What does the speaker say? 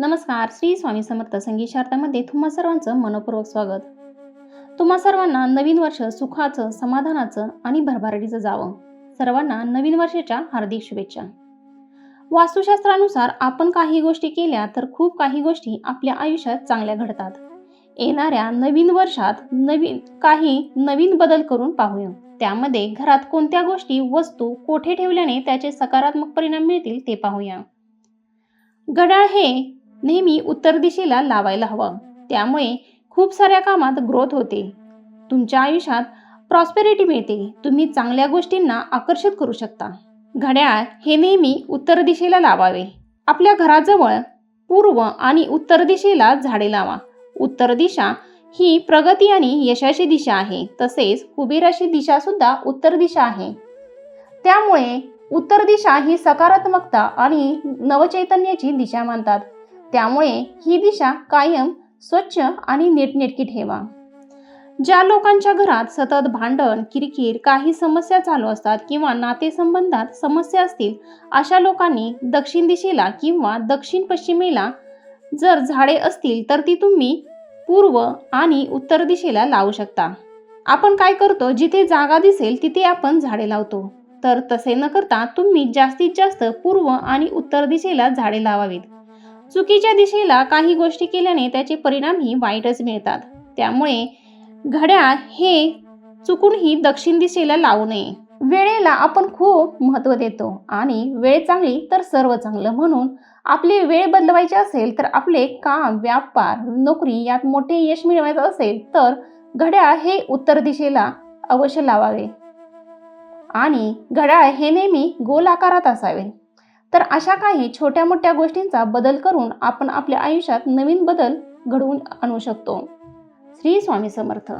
नमस्कार श्री स्वामी समर्थ संगीत शारदामध्ये तुम्हा सर्वांचं मनपूर्वक स्वागत. तुम्हा सर्वांना नवीन वर्ष सुखाचं समाधानाचं आणि भरभराटीचं जावं. सर्वांना नवीन वर्षाच्या हार्दिक शुभेच्छा. वास्तुशास्त्रानुसार आपण काही गोष्टी केल्या तर खूप काही गोष्टी आपल्या आयुष्यात चांगल्या घडतात. येणाऱ्या नवीन वर्षात नवीन काही नवीन बदल करून पाहूया. त्यामध्ये घरात कोणत्या गोष्टी वस्तू कोठे ठेवल्याने त्याचे सकारात्मक परिणाम मिळतील ते पाहूया. घड्याळ हे नेहमी उत्तर दिशेला लावायला हवं. त्यामुळे खूप साऱ्या कामात ग्रोथ होते. तुमच्या आयुष्यात प्रॉस्पेरिटी मिळते. तुम्ही चांगल्या गोष्टींना आकर्षित करू शकता. घड्याळ हे नेहमी उत्तर दिशेला लावावे. आपल्या घराजवळ पूर्व आणि उत्तर दिशेला झाडे लावा. उत्तर दिशा ही प्रगती आणि यशाची दिशा आहे. तसेच कुबेराची दिशा सुद्धा उत्तर दिशा आहे. त्यामुळे उत्तर दिशा ही सकारात्मकता आणि नवचैतन्याची दिशा मानतात. त्यामुळे ही दिशा कायम स्वच्छ आणि नीटनेटकी ठेवा. ज्या लोकांच्या घरात सतत भांडण किरकिर काही समस्या चालू असतात किंवा नातेसंबंधात समस्या असतील अशा लोकांनी दक्षिण दिशेला किंवा दक्षिण पश्चिमेला जर झाडे असतील तर ती तुम्ही पूर्व आणि उत्तर दिशेला लावू शकता. आपण काय करतो जिथे जागा दिसेल तिथे आपण झाडे लावतो. तर तसे न करता तुम्ही जास्तीत जास्त पूर्व आणि उत्तर दिशेला झाडे लावावीत. चुकीच्या दिशेला काही गोष्टी केल्याने त्याचे परिणामही वाईटच मिळतात. त्यामुळे घड्याळ हे चुकूनही दक्षिण दिशेला लावू नये. वेळेला आपण खूप महत्त्व देतो आणि वेळ चांगली तर सर्व चांगलं. म्हणून आपली वेळ बदलवायची असेल तर आपले काम व्यापार नोकरी यात मोठे यश मिळवायचं असेल तर घड्याळ हे उत्तर दिशेला अवश्य लावावे. आणि घड्याळ हे नेहमी गोल आकारात असावे. तर अशा काही छोट्या मोठ्या गोष्टींचा बदल करून आपण आपल्या आयुष्यात नवीन बदल घडवून आणू शकतो. श्री स्वामी समर्थ.